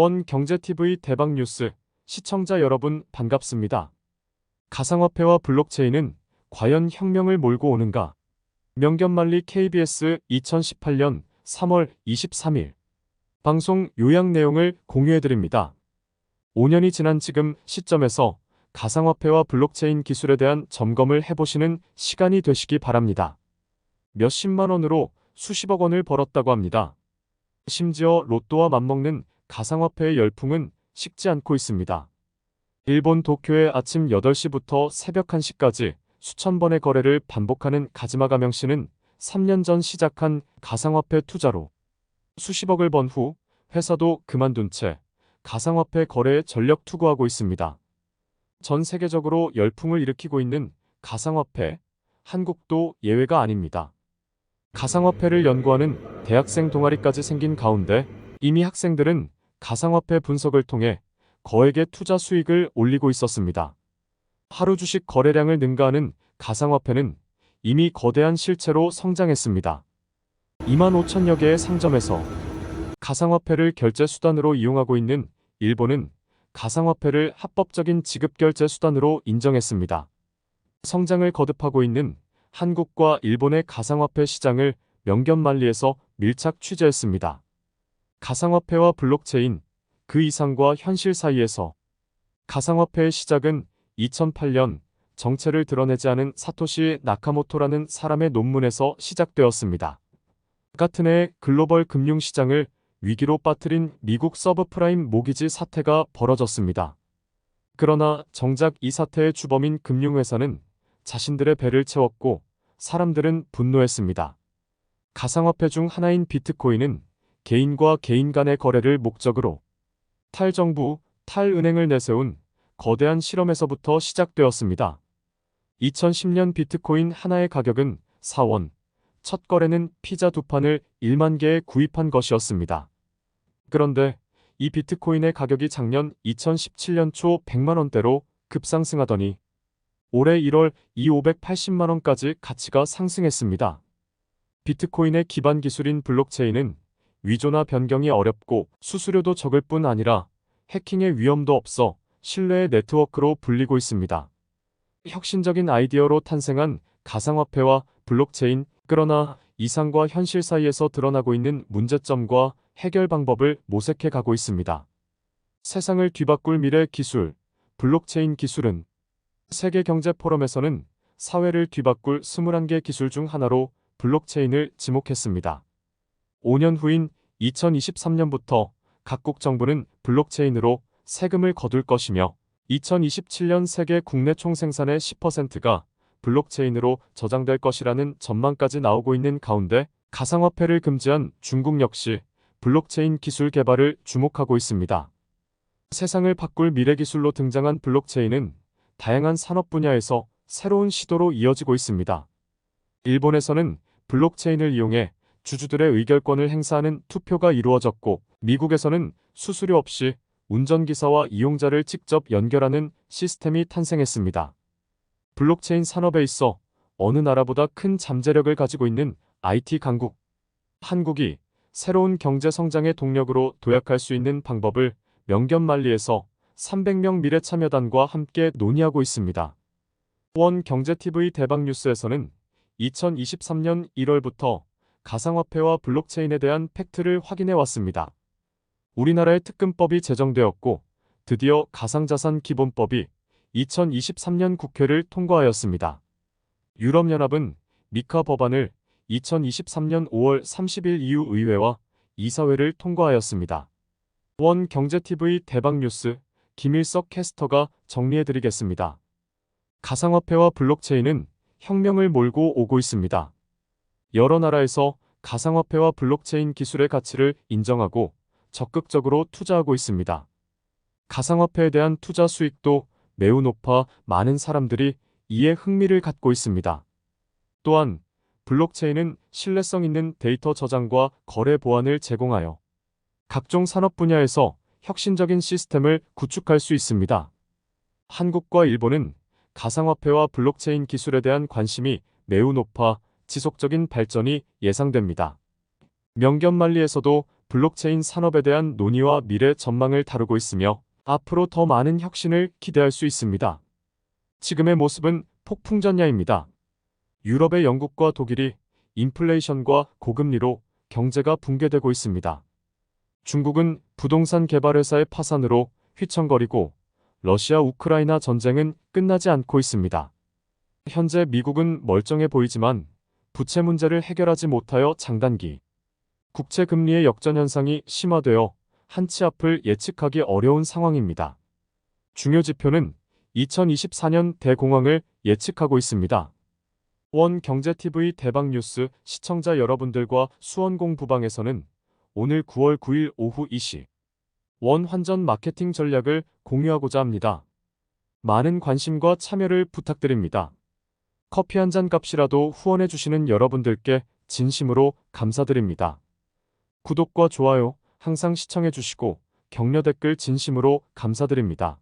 원 경제TV 대박 뉴스 시청자 여러분 반갑습니다. 가상화폐와 블록체인은 과연 혁명을 몰고 오는가? 명견만리 KBS 2018년 3월 23일 방송 요약 내용을 공유해드립니다. 5년이 지난 지금 시점에서 가상화폐와 블록체인 기술에 대한 점검을 해보시는 시간이 되시기 바랍니다. 몇십만 원으로 수십억 원을 벌었다고 합니다. 심지어 로또와 맞먹는 가상화폐의 열풍은 식지 않고 있습니다. 일본 도쿄의 아침 8시부터 새벽 1시까지 수천 번의 거래를 반복하는 가즈마 가명 씨는 3년 전 시작한 가상화폐 투자로 수십억을 번 후 회사도 그만둔 채 가상화폐 거래에 전력 투구하고 있습니다. 전 세계적으로 열풍을 일으키고 있는 가상화폐, 한국도 예외가 아닙니다. 가상화폐를 연구하는 대학생 동아리까지 생긴 가운데 이미 학생들은 가상화폐 분석을 통해 거액의 투자 수익을 올리고 있었습니다. 하루 주식 거래량을 능가하는 가상화폐는 이미 거대한 실체로 성장했습니다. 2만 5천여 개의 상점에서 가상화폐를 결제 수단으로 이용하고 있는 일본은 가상화폐를 합법적인 지급 결제 수단으로 인정했습니다. 성장을 거듭하고 있는 한국과 일본의 가상화폐 시장을 명견만리에서 밀착 취재했습니다. 가상화폐와 블록체인, 그 이상과 현실 사이에서 가상화폐의 시작은 2008년 정체를 드러내지 않은 사토시 나카모토라는 사람의 논문에서 시작되었습니다. 같은 해 글로벌 금융시장을 위기로 빠뜨린 미국 서브프라임 모기지 사태가 벌어졌습니다. 그러나 정작 이 사태의 주범인 금융회사는 자신들의 배를 채웠고 사람들은 분노했습니다. 가상화폐 중 하나인 비트코인은 개인과 개인 간의 거래를 목적으로 탈정부, 탈은행을 내세운 거대한 실험에서부터 시작되었습니다. 2010년 비트코인 하나의 가격은 4원, 첫 거래는 피자 두 판을 1만 개에 구입한 것이었습니다. 그런데 이 비트코인의 가격이 작년 2017년 초 100만 원대로 급상승하더니 올해 1월 이 580만 원까지 가치가 상승했습니다. 비트코인의 기반 기술인 블록체인은 위조나 변경이 어렵고 수수료도 적을 뿐 아니라 해킹의 위험도 없어 신뢰의 네트워크로 불리고 있습니다. 혁신적인 아이디어로 탄생한 가상화폐와 블록체인, 그러나 이상과 현실 사이에서 드러나고 있는 문제점과 해결 방법을 모색해 가고 있습니다. 세상을 뒤바꿀 미래 기술, 블록체인 기술은 세계 경제 포럼에서는 사회를 뒤바꿀 21개 기술 중 하나로 블록체인을 지목했습니다. 5년 후인 2023년부터 각국 정부는 블록체인으로 세금을 거둘 것이며 2027년 세계 국내 총생산의 10%가 블록체인으로 저장될 것이라는 전망까지 나오고 있는 가운데 가상화폐를 금지한 중국 역시 블록체인 기술 개발을 주목하고 있습니다. 세상을 바꿀 미래 기술로 등장한 블록체인은 다양한 산업 분야에서 새로운 시도로 이어지고 있습니다. 일본에서는 블록체인을 이용해 주주들의 의결권을 행사하는 투표가 이루어졌고 미국에서는 수수료 없이 운전기사와 이용자를 직접 연결하는 시스템이 탄생했습니다. 블록체인 산업에 있어 어느 나라보다 큰 잠재력을 가지고 있는 IT 강국 한국이 새로운 경제 성장의 동력으로 도약할 수 있는 방법을 명견만리에서 300명 미래 참여단과 함께 논의하고 있습니다. 원 경제TV 대박 뉴스에서는 2023년 1월부터 가상화폐와 블록체인에 대한 팩트를 확인해 왔습니다. 우리나라의 특금법이 제정되었고 드디어 가상자산 기본법이 2023년 국회를 통과하였습니다. 유럽연합은 미카 법안을 2023년 5월 30일 이후 의회와 이사회를 통과하였습니다. 원 경제TV 대박 뉴스 김일석 캐스터가 정리해드리겠습니다. 가상화폐와 블록체인은 혁명을 몰고 오고 있습니다. 여러 나라에서 가상화폐와 블록체인 기술의 가치를 인정하고 적극적으로 투자하고 있습니다. 가상화폐에 대한 투자 수익도 매우 높아 많은 사람들이 이에 흥미를 갖고 있습니다. 또한 블록체인은 신뢰성 있는 데이터 저장과 거래 보안을 제공하여 각종 산업 분야에서 혁신적인 시스템을 구축할 수 있습니다. 한국과 일본은 가상화폐와 블록체인 기술에 대한 관심이 매우 높아 지속적인 발전이 예상됩니다. 명견만리에서도 블록체인 산업에 대한 논의와 미래 전망을 다루고 있으며 앞으로 더 많은 혁신을 기대할 수 있습니다. 지금의 모습은 폭풍전야입니다. 유럽의 영국과 독일이 인플레이션과 고금리로 경제가 붕괴되고 있습니다. 중국은 부동산 개발 회사의 파산으로 휘청거리고 러시아 우크라이나 전쟁은 끝나지 않고 있습니다. 현재 미국은 멀쩡해 보이지만 부채 문제를 해결하지 못하여 장단기 국채 금리의 역전 현상이 심화되어 한치 앞을 예측하기 어려운 상황입니다. 중요 지표는 2024년 대공황을 예측하고 있습니다. 원 경제TV 대박 뉴스 시청자 여러분들과 수원공 부방에서는 오늘 9월 9일 오후 2시 원 환전 마케팅 전략을 공유하고자 합니다. 많은 관심과 참여를 부탁드립니다. 커피 한 잔 값이라도 후원해 주시는 여러분들께 진심으로 감사드립니다. 구독과 좋아요 항상 시청해 주시고 격려 댓글 진심으로 감사드립니다.